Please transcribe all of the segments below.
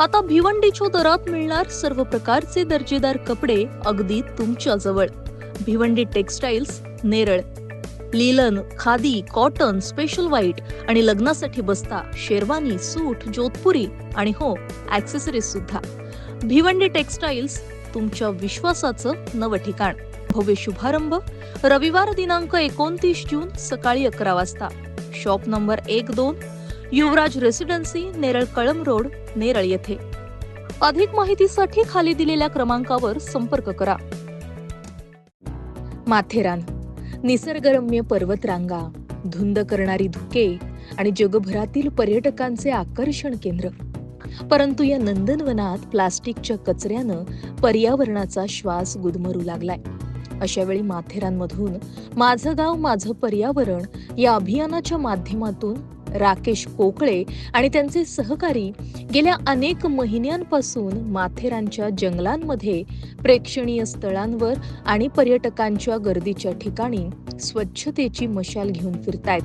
आता भिवंडीच्या दरात मिळणार सर्व प्रकारचे दर्जेदार कपडे अगदी तुमच्या जवळ. Bhiwandi textiles Neral. Linen khadi cotton special white आणि लग्नासाठी बस्ता शेरवानी सूट जोधपुरी आणि हो ऍक्सेसरीज सुद्धा. भिवंडी टेक्सटाईल्स तुमच्या विश्वासाचं नवं ठिकाण. भव्य शुभारंभ. रविवार दिनांक एकोणतीस जून सकाळी अकरा वाजता. शॉप नंबर एक दोन युवराज रेसिडेन्सी नेरळ कळम रोड नेरळ येथे. अधिक माहितीसाठी खाली दिलेल्या क्रमांकावर संपर्क करा. माथेरान निसर्गरम्य पर्वतरांगा धुंद करणारी धुके आणि जगभरातील पर्यटकांचे आकर्षण केंद्र. परंतु या नंदनवनात प्लास्टिकच्या कचऱ्यानं पर्यावरणाचा श्वास गुदमरू लागलाय. अशा वेळी माथेरानमधून माझं गाव माझं पर्यावरण या अभियानाच्या माध्यमातून राकेश कोकळे आणि त्यांचे सहकारी गेल्या अनेक महिन्यांपासून माथेरानच्या जंगलांमध्ये प्रेक्षणीय स्थळांवर आणि पर्यटकांच्या गर्दीच्या ठिकाणी स्वच्छतेची मशाल घेऊन फिरतायत.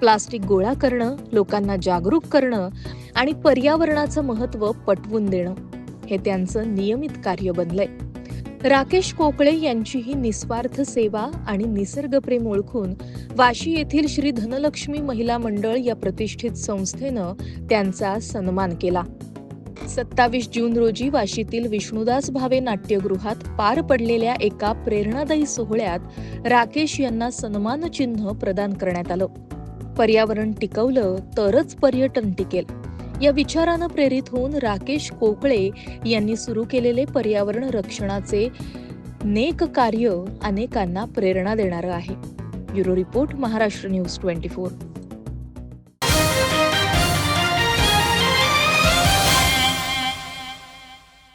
प्लास्टिक गोळा करणं लोकांना जागरूक करणं आणि पर्यावरणाचं महत्त्व पटवून देणं हे त्यांचं नियमित कार्य बनलंय. राकेश कोकळे यांची ही निस्वार्थ सेवा आणि निसर्गप्रेम ओळखून वाशी येथील श्री धनलक्ष्मी महिला मंडळ या प्रतिष्ठित संस्थेनं त्यांचा सन्मान केला. सत्तावीस जून रोजी वाशीतील विष्णुदास भावे नाट्यगृहात पार पडलेल्या एका प्रेरणादायी सोहळ्यात राकेश यांना सन्मान चिन्ह प्रदान करण्यात आलं. पर्यावरण टिकवलं तरच पर्यटन टिकेल. या विचारानं प्रेरित होऊन राकेश कोकळे यांनी सुरू केलेले पर्यावरण रक्षणाचे नेक कार्य अनेकांना प्रेरणा देणारं आहे. Bureau report Maharashtra news twenty four.